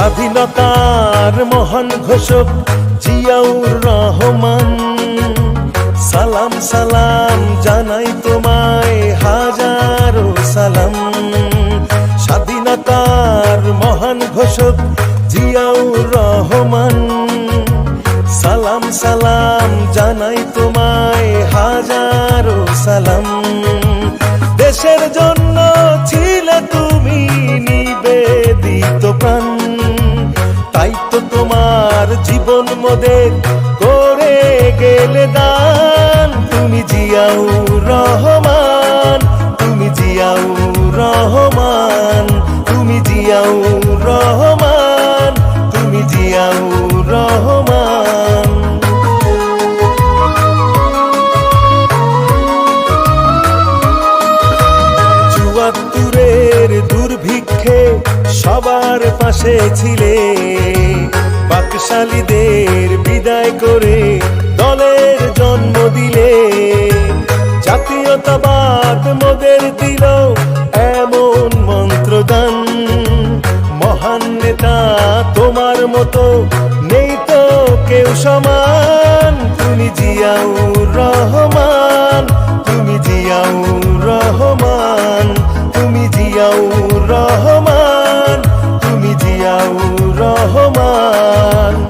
স্বাধীনতার মহান ঘোষক জিয়াউর রহমান। সালাম সালাম জানাই তোমায়, হাজারো সালাম। স্বাধীনতার মহান ঘোষক জিয়াউর রহমান। সালাম সালাম জানাই তোমায়, হাজারো সালাম। দেশের জন্য ছিলে তুমি নিবেদিত প্রাণ। তোমার জীবন মোদের করে গেলে দান। তুমি জিয়াউ রহমান, তুমি জিয়াউ রহমান, তুমি জিয়াউ রহমান, তুমি জিয়াউ রহমান। দুর্ভিক্ষে সবার পাশে ছিলে। বাকশালীদের বিদায় করে দলের জন্ম দিলে। জাতীয়তাবাদ মোদের দিল এমন মন্ত্রদান। মহান নেতা তোমার মতো নেই তো কেউ সমান। তুমি জিয়াউর রহমান, তুমি জিয়াউর রহমান, তুমি জিয়াউর রহমান। রহমান।